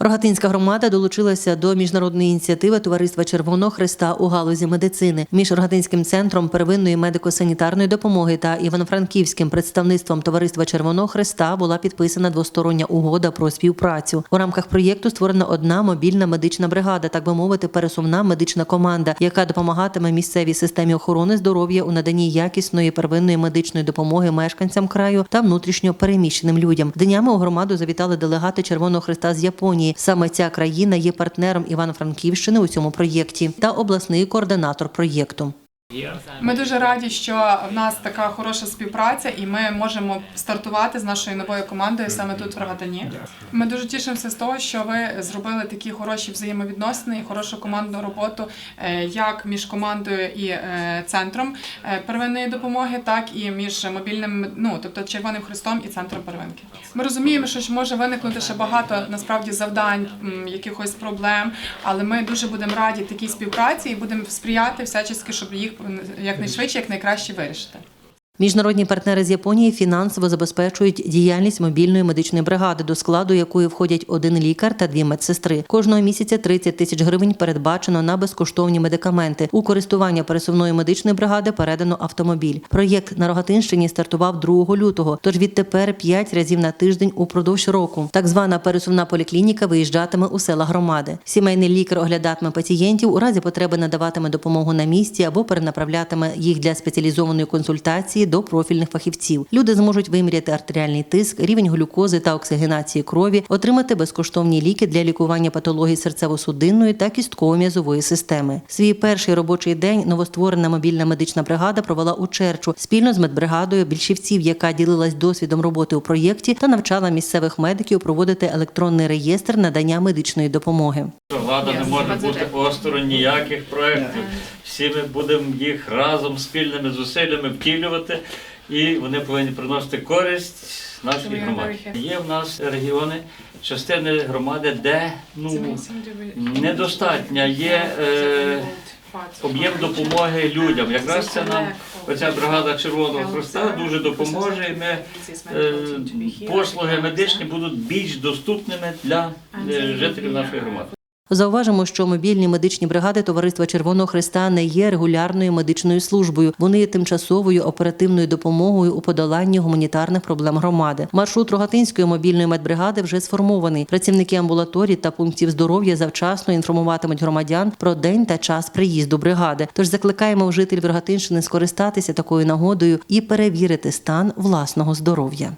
Рогатинська громада долучилася до міжнародної ініціативи Товариства Червоного Христа у галузі медицини. Між Рогатинським центром первинної медико-санітарної допомоги та Івано-Франківським представництвом Товариства Червоного Христа була підписана двостороння угода про співпрацю. У рамках проєкту створена одна мобільна медична бригада, так би мовити, пересувна медична команда, яка допомагатиме місцевій системі охорони здоров'я у наданні якісної первинної медичної допомоги мешканцям краю та внутрішньо переміщеним людям. Днями у громаду завітали делегати Червоного Христа з Японії. Саме ця країна є партнером Івано-Франківщини у цьому проєкті та обласний координатор проєкту. Ми дуже раді, що в нас така хороша співпраця, і ми можемо стартувати з нашою новою командою саме тут в Рогатині. Ми дуже тішимося з того, що ви зробили такі хороші взаємовідносини і хорошу командну роботу, е, як між командою і е, центром е, первинної допомоги, так і між мобільним, ну тобто Червоним Христом і центром первинки. Ми розуміємо, що може виникнути ще багато насправді завдань, якихось проблем, але ми дуже будемо раді такій співпраці і будемо сприяти всячески, щоб їх якнайшвидше, якнайкраще вирішити. Міжнародні партнери з Японії фінансово забезпечують діяльність мобільної медичної бригади, до складу якої входять один лікар та дві медсестри. Кожного місяця 30 тисяч гривень передбачено на безкоштовні медикаменти. У користування пересувної медичної бригади передано автомобіль. Проєкт на Рогатинщині стартував 2 лютого, тож відтепер 5 разів на тиждень упродовж року. Так звана пересувна поліклініка виїжджатиме у села громади. Сімейний лікар оглядатиме пацієнтів, у разі потреби надаватиме допомогу на місці або перенаправлятиме їх для спеціалізованої консультації до профільних фахівців. Люди зможуть виміряти артеріальний тиск, рівень глюкози та оксигенації крові, отримати безкоштовні ліки для лікування патологій серцево-судинної та кістково-м'язової системи. Свій перший робочий день новостворена мобільна медична бригада провела у Черчу спільно з медбригадою більшівців, яка ділилась досвідом роботи у проєкті та навчала місцевих медиків проводити електронний реєстр надання медичної допомоги. Влада не може бути осторонь ніяких проєктів. Всі ми будемо їх разом спільними зусиллями втілювати, і вони повинні приносити користь нашій громаді. Є в нас регіони, частини громади, де ну недостатня є е, об'єм допомоги людям. Якраз це нам оця бригада Червоного Христа дуже допоможе. І ми е, послуги медичні будуть більш доступними для е, жителів нашої громади. Зауважимо, що мобільні медичні бригади Товариства Червоного Христа не є регулярною медичною службою. Вони є тимчасовою оперативною допомогою у подоланні гуманітарних проблем громади. Маршрут Рогатинської мобільної медбригади вже сформований. Працівники амбулаторій та пунктів здоров'я завчасно інформуватимуть громадян про день та час приїзду бригади. Тож закликаємо жителів Рогатинщини скористатися такою нагодою і перевірити стан власного здоров'я.